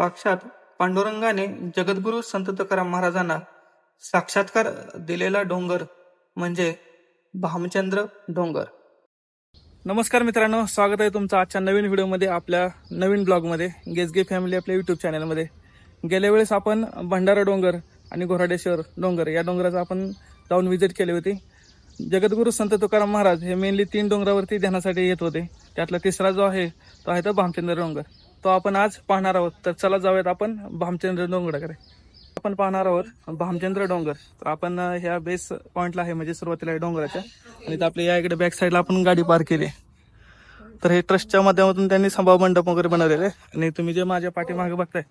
साक्षात पांडुरंगाने जगद्गुरु संत तुकाराम महाराजांना साक्षात्कार दिलेला डोंगर म्हणजे भामचंद्र डोंगर. नमस्कार मित्रांनो स्वागत आहे तुमचं आजच्या नवीन व्हिडिओमध्ये आपल्या नवीन ब्लॉगमध्ये गेजगे फॅमिली आपल्या युट्यूब चॅनलमध्ये गेल्या वेळेस आपण भंडारा डोंगर आणि घोराडेश्वर डोंगर या डोंगराचा आपण जाऊन व्हिजिट केली होती. जगद्गुरु संत तुकाराम महाराज हे मेनली तीन डोंगरावरती ध्यानासाठी येत होते. त्यातला तिसरा जो आहे तो आहे तो भामचंद्र डोंगर. तो आपण आज पाहणार आहोत. तर चला जाऊयात आपण भामचंद्र डोंगराकडे. आपण पाहणार आहोत भामचंद्र डोंगर. तर आपण ह्या बेस पॉइंटला आहे म्हणजे सुरुवातीला आहे डोंगराच्या. आणि आपल्या या इकडे बॅक साईडला आपण गाडी पार्क केली तर हे ट्रस्टच्या माध्यमातून त्यांनी सभा मंडप वगैरे बनवलेले आहे. आणि तुम्ही जे माझ्या पाठीमागे बघताय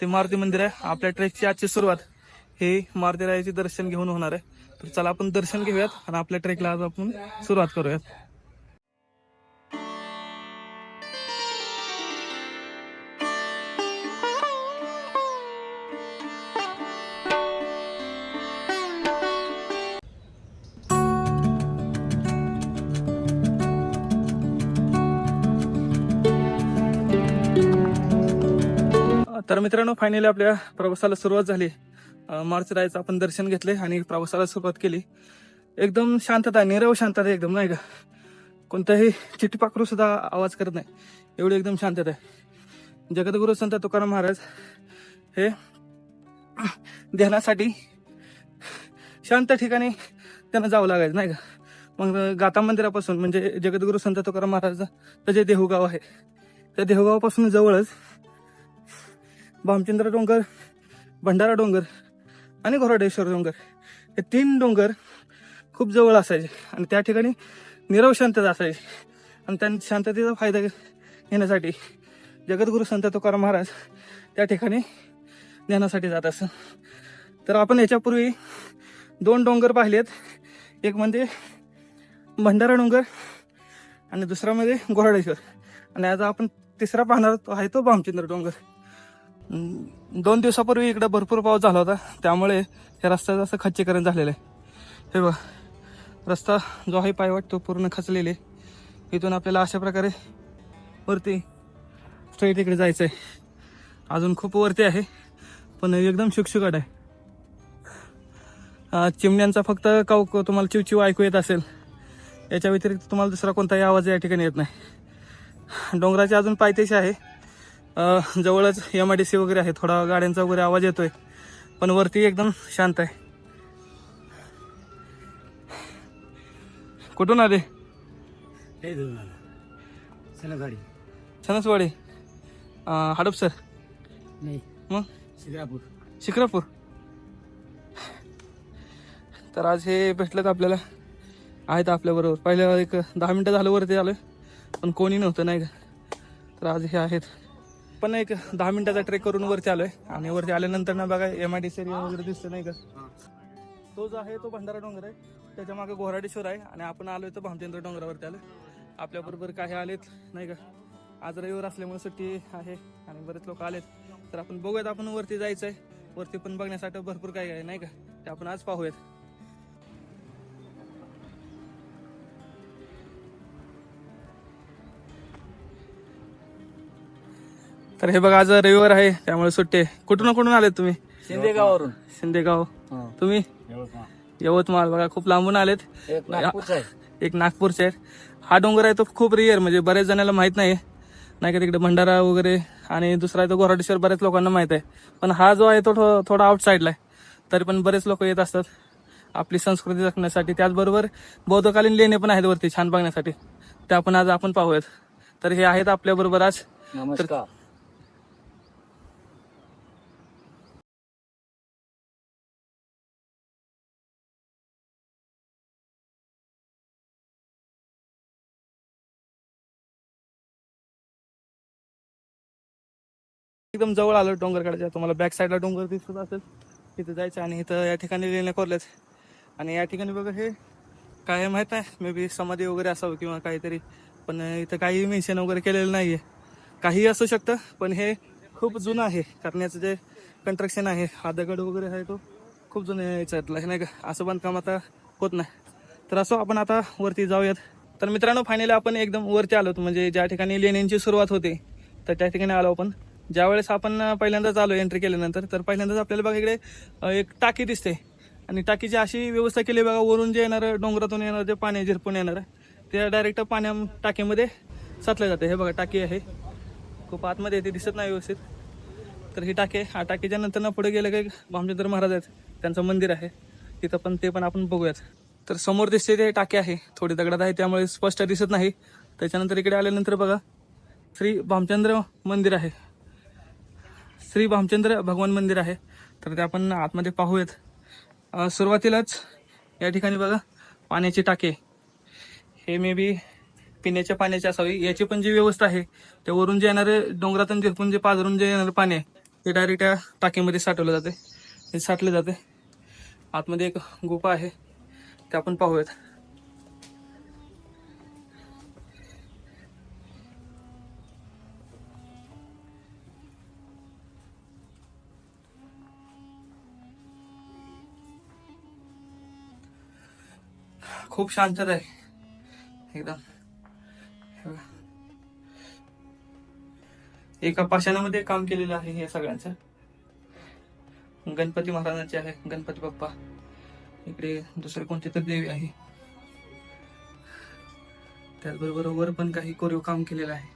ते मारुती मंदिर आहे. आपल्या ट्रेकची आजची सुरुवात. हे मारुती रायाचे दर्शन घेऊन होणार आहे. तर चला आपण दर्शन घेऊयात आणि आपल्या ट्रेकला आज आपण सुरुवात करूयात. तर मित्रांनो फायनली आपल्या प्रवासाला सुरुवात झाली. मार्च रायचं आपण दर्शन घेतले आणि प्रवासाला सुरुवात केली. एकदम शांतता निरव शांतता एकदम नाही का? कोणताही चिटीपाखरू सुद्धा आवाज करत नाही. एवढी एकदम शांतता आहे. जगद्गुरु संत तुकाराम महाराज हे ध्यानासाठी शांत ठिकाणी त्यांना जावं लागायचं नाही का? मग गाता मंदिरापासून म्हणजे जगद्गुरु संत तुकाराम महाराज जे देहूगाव आहे त्या देहूगावापासून जवळच भामचंद्र डोंगर भंडारा डोंगर आणि घोराडेश्वर डोंगर. हे तीन डोंगर खूप जवळ असायचे आणि त्या ठिकाणी निरव शांतता असायची. आणि त्या शांततेचा फायदा घेण्यासाठी जगद्गुरु संत तुकाराम महाराज त्या ठिकाणी ज्ञानासाठी जात असत तर आपण याच्यापूर्वी दोन डोंगर पाहिलेत. एक म्हणजे भंडारा डोंगर आणि दुसरा म्हणजे घोराडेश्वर. आणि आता आपण तिसरा पाहणार तो आहे तो भामचंद्र डोंगर. दोन दिवसापूर्वी इकडे भरपूर पाऊस झाला होता. त्यामुळे या रस्त्याचं असं खच्चीकरण झालेलं आहे. हे बघ रस्ता जो आहे पायवाट तो पूर्ण खचलेले इथून आपल्याला अशा प्रकारे वरती स्ट्रेट इकडे जायचं आहे अजून खूप वरती आहे पण एकदम शुकशुकाट आहे. चिमण्यांचा फक्त काऊ तुम्हाला चिवचिव ऐकू येत असेल. याच्या व्यतिरिक्त तुम्हाला दुसरा कोणताही आवाज या ठिकाणी येत नाही. डोंगराचे अजून पायथ्याशी आहे. जवळच एम आय डी सी वगैरे आहे. थोडा गाड्यांचा वगैरे आवाज येतोय. पण वरती एकदम शांत आहे. कुठून आले? आला. गाडी. सणसवाडी. हडपसर नाही. मग? शिक्रापूर शिक्रापूर तर आज हे भेटलं आपल्याला. आहेत आपल्याबरोबर पहिल्या एक दहा मिनटं झालं वरती आलोय. पण कोणी नव्हतं नाही का? तर आज हे आहेत. पण एक दहा मिनिटाचा ट्रेक करून वरती आलोय. आणि वरती आल्यानंतर ना बघा एम आय डी सी वगैरे दिसतो नाही का? तो जो आहे तो भंडारा डोंगर आहे. त्याच्यामागे घोराडेश्वर आहे. आणि आपण आलोय तर भामचंद्र डोंगरावरती आलोय. आपल्याबरोबर काही आलेत नाही का? आज रविवार असल्यामुळे सुट्टी आहे आणि बरेच लोक आलेत. तर आपण बघूयात आपण वरती जायचं आहे वरती पण बघण्यासाठी भरपूर काही आहे नाही का? ते आपण आज पाहूयात. तर हे बघा आज रविवार आहे त्यामुळे सुट्टी आहे. कुठून कुठून आलेत तुम्ही? शिंदे गावावरून शिंदेगाव तुम्ही? यवतमाळ. बघा खूप लांबून आलेत. एक नागपूरचा आहेत हा डोंगर आहे तो खूप रिअर म्हणजे बऱ्याच जणांना माहीत नाही. नाही का तिकडे भंडारा वगैरे आणि दुसरा आहे तो गोराडेश्वर बऱ्याच लोकांना माहीत आहे. पण हा जो आहे तो थोडा आउटसाईडला आहे. तरी पण बरेच लोक येत असतात. आपली संस्कृती जपण्यासाठी. त्याचबरोबर बौद्धकालीन लेणे पण आहेत वरती छान बघण्यासाठी. ते आपण आज आपण पाहूयात. तर हे आहेत आपल्या बरोबर आज एकदम जवळ आलो डोंगरकडेच्या. तुम्हाला बॅक साईडला डोंगर दिसत असेल तिथे जायचं आणि इथं या ठिकाणी लेण्या कोरल्याच आणि या ठिकाणी बघा हे काय माहीत नाही मे बी समाधी वगैरे असावं किंवा काहीतरी पण इथं काही मेन्शन वगैरे केलेलं नाहीये. काही असू शकतं पण हे खूप जुनं आहे. कारण याचं जे कंस्ट्रक्शन आहे हा दगड वगैरे आहे तो खूप जुनं याच्यातला हे नाही का? असं बांधकाम आता होत नाही. तर असो आपण आता वरती जाऊयात. तर मित्रांनो फायनली आपण एकदम वरती आलो म्हणजे ज्या ठिकाणी लेण्यांची सुरुवात होते तर त्या ठिकाणी आलो आपण. ज्यावेळेस आपण पहिल्यांदाच आलो एंट्री केल्यानंतर तर पहिल्यांदाच आपल्याला बघा इकडे एक टाकी दिसते. आणि टाकीची अशी व्यवस्था केली बघा वरून जे येणार डोंगरातून येणार जे पाणी झिरपून येणार ते डायरेक्ट पाण्या टाकीमध्ये साचलं जाते. हे बघा टाकी आहे. खूप आतमध्ये आहे, ते दिसत नाही व्यवस्थित. तर ही टाकी हा टाकीच्या नंतर ना पुढे गेलं काही भामचंद्र महाराज आहेत. त्यांचं मंदिर आहे. तिथं पण ते पण आपण बघूयात. तर समोर दिसते ते टाकी आहे. थोडी दगडात आहे त्यामुळे स्पष्ट दिसत नाही. त्याच्यानंतर इकडे आल्यानंतर बघा श्री भामचंद्र मंदिर आहे. श्री भामचंद्र भगवान मंदिर आहे. तर ते आपण आतमध्ये पाहूयात. सुरुवातीलाच या ठिकाणी बघा पाण्याची टाके. हे मे बी पिण्याच्या पाण्याची असावी. याची पण जी व्यवस्था आहे ते वरून जे येणारे डोंगरातून झिरपून जे पाझरून जे येणारे पाणी आहे ते डायरेक्ट त्या टाकीमध्ये साठवलं जाते. हे साठले जाते. आतमध्ये एक गुफा आहे ते आपण पाहूयात. खूप शांतता आहे एकदम. एका पाषाणामध्ये काम केलेलं आहे हे सगळ्यांचं. गणपती महाराजांचे आहे गणपती बाप्पा. इकडे दुसरे कोणते तर देवी आहे. त्याचबरोबर वर पण काही कोरीव काम केलेलं आहे.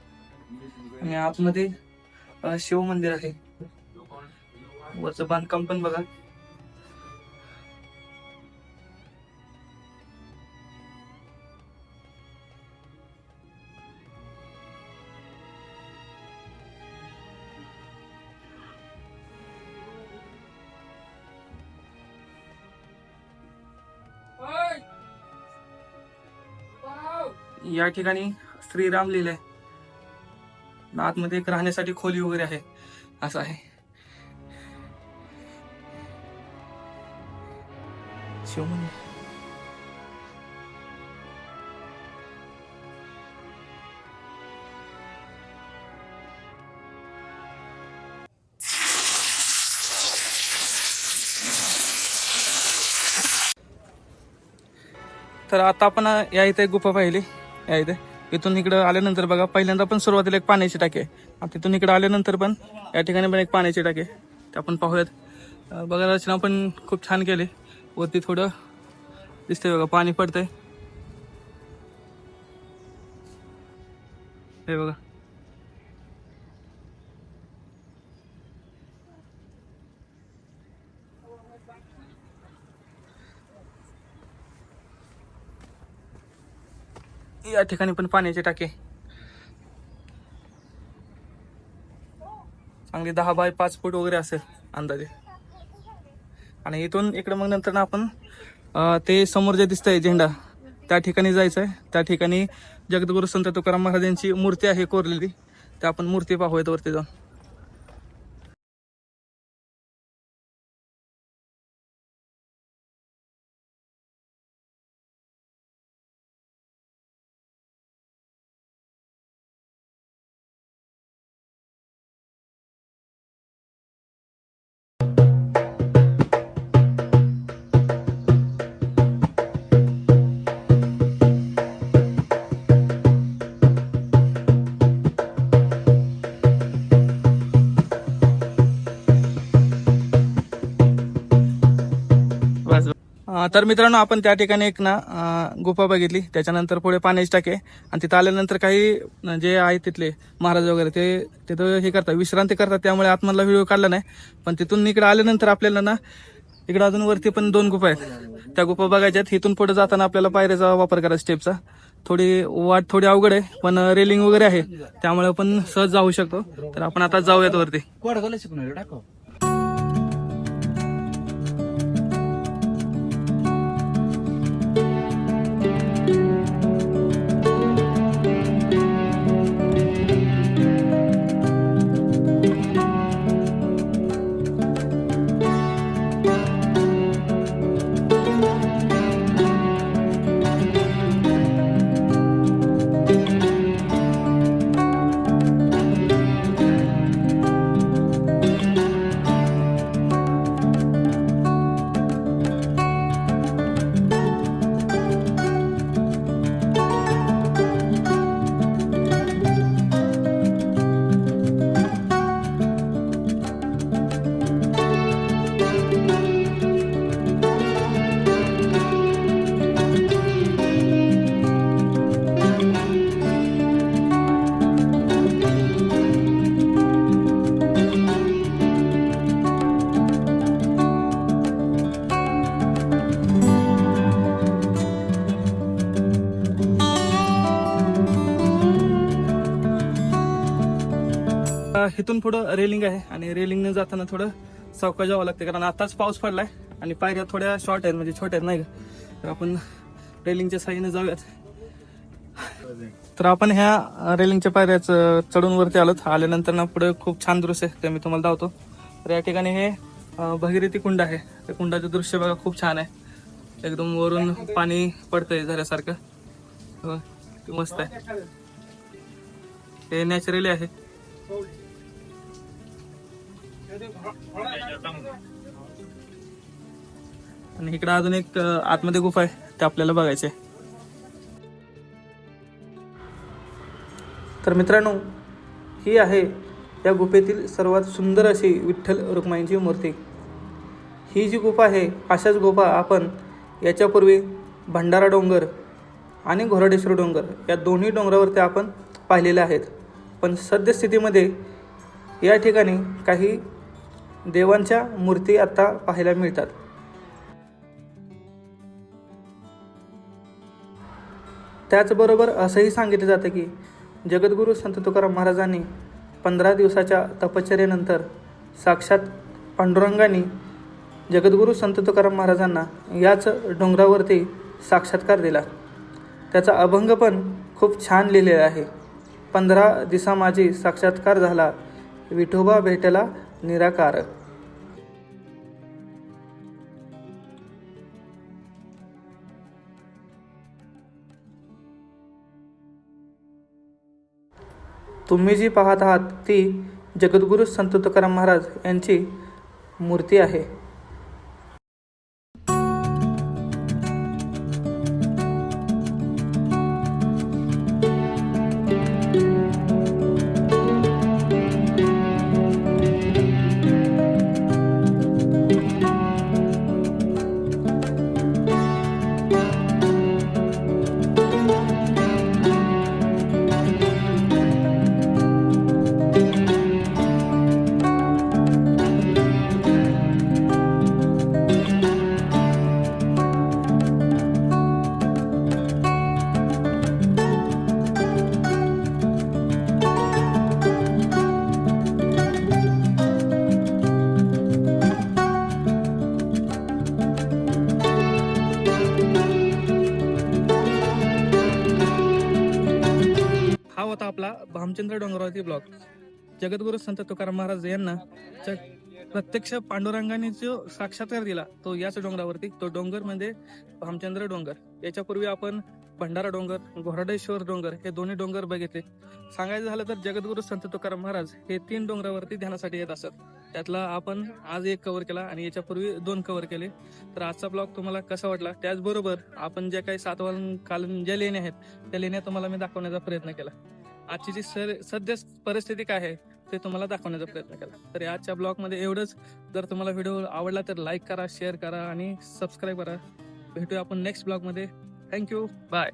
आणि आतमध्ये शिव मंदिर आहे. वरचं बांधकाम पण बघा. या ठिकाणी श्रीराम लिहिलंय. आतमध्ये एक राहण्यासाठी खोली वगैरे आहे. असं आहे. शिवमंदिर. तर आता आपण या इथे गुफा पाहिली. या इथे. इथून इकडं आल्यानंतर बघा पहिल्यांदा पण सुरुवातीला एक पाण्याची टाकी आहे. आणि तिथून इकडं आल्यानंतर पण या ठिकाणी पण एक पाण्याची टाकी ते आपण पाहूयात. बघा रचना पण खूप छान केली. वरती थोडं दिसतंय बघा पाणी पडतंय. हे बघा. या ठिकाणी पण पाण्याची टाके. चांगली दहा बाय पाच फूट वगैरे असेल अंदाजे. आणि इथून इकडे मग नंतर ना आपण ते समोर जे दिसतंय झेंडा त्या ठिकाणी जायचं आहे त्या ठिकाणी जगदगुरु संत तुकाराम महाराजांची मूर्ती आहे कोरलेली. त्या आपण मूर्ती पाहूयात वरती जाऊन. तर मित्रांनो आपण त्या ठिकाणी एक ना गुफा बघितली. त्याच्यानंतर पुढे पाण्याची टाके आणि तिथं आल्यानंतर काही जे आहेत तिथले महाराज वगैरे ते तिथं हे करतात विश्रांती करतात. त्यामुळे आतमधला व्हिडिओ काढला नाही. पण तिथून इकडे आल्यानंतर आपल्याला ना इकडे अजून वरती पण दोन गुफा आहेत. त्या गुफा बघायच्यात इथून पुढे जाताना आपल्याला पायऱ्याचा वापर करायचा स्टेपचा. थोडी वाट थोडी अवघड आहे पण रेलिंग वगैरे आहे. त्यामुळे आपण सहज जाऊ शकतो. तर आपण आता जाऊयात वरती. इथून पुढं रेलिंग आहे आणि रेलिंगने जाताना थोडं सावकाश जावं लागते कारण आताच पाऊस पडलाय आणि पायऱ्या थोड्या शॉर्ट आहेत म्हणजे छोट्या आहेत नाही का? तर आपण रेलिंगच्या साह्याने जाऊयात. तर आपण ह्या रेलिंगच्या पायऱ्याच चढून वरती आलोत. आल्यानंतर ना पुढे खूप छान दृश्य आहे ते मी तुम्हाला दावतो तर या ठिकाणी हे भगीरथी कुंड आहे. त्या कुंडाचं दृश्य बघा खूप छान आहे. एकदम वरून पाणी पडतंय झाल्यासारखं. हो, मस्त आहे. हे नॅचरली आहे. आणि इकडे अजून एक आतमध्ये गुफा आहे ते आपल्याला बघायचे तर मित्रांनो ही आहे या गुफेतील सर्वात सुंदर अशी विठ्ठल रुक्माईंची मूर्ती. ही जी गुफा आहे अशाच गुफा आपण याच्यापूर्वी भंडारा डोंगर आणि घोरडेश्वर डोंगर या दोन्ही डोंगरावरती आपण पाहिलेल्या आहेत. पण सद्यस्थितीमध्ये या ठिकाणी काही देवांच्या मूर्ती आता पाहायला मिळतात. त्याचबरोबर असंही सांगितलं जातं की जगद्गुरू संत तुकाराम महाराजांनी पंधरा दिवसाच्या तपश्चर्येनंतर साक्षात पांडुरंगाने जगद्गुरू संत तुकाराम महाराजांना याच डोंगरावरती साक्षात्कार दिला. त्याचा अभंग पण खूप छान लिहिलेला आहे. पंधरा दिसा माझी साक्षात्कार झाला. विठोबा भेटला निराकार तुम्ही जी पाहत आहात ती जगद्गुरू संत तुकाराम महाराज यांची मूर्ती आहे. भामचंद्र डोंगरावरती ब्लॉक जगद्गुरु संत तुकाराम महाराज यांना प्रत्यक्ष पांडुरंगाने जो साक्षात्कार दिला तो याच डोंगरावरती तो डोंगर म्हणजे भामचंद्र डोंगर. याच्यापूर्वी आपण भंडारा डोंगर घोरडेश्वर डोंगर हे दोन्ही डोंगर बघितले. सांगायचं झालं तर जगद्गुरु संत तुकाराम महाराज हे तीन डोंगरावरती ध्यानासाठी येत असत. त्यातला आपण आज एक कव्हर केला आणि याच्यापूर्वी दोन कव्हर केले. तर आजचा ब्लॉग तुम्हाला कसा वाटला? त्याचबरोबर आपण ज्या काही सातवान कालीन ज्या लेण्या आहेत त्या लेण्या तुम्हाला मी दाखवण्याचा प्रयत्न केला. आजची जी सर सध्या परिस्थिती काय आहे ते तुम्हाला दाखवण्याचा प्रयत्न केला. तर आजच्या ब्लॉगमध्ये एवढंच. जर तुम्हाला व्हिडिओ आवडला तर लाईक करा शेअर करा आणि सबस्क्राईब करा. भेटूया आपण नेक्स्ट ब्लॉगमध्ये. Thank you bye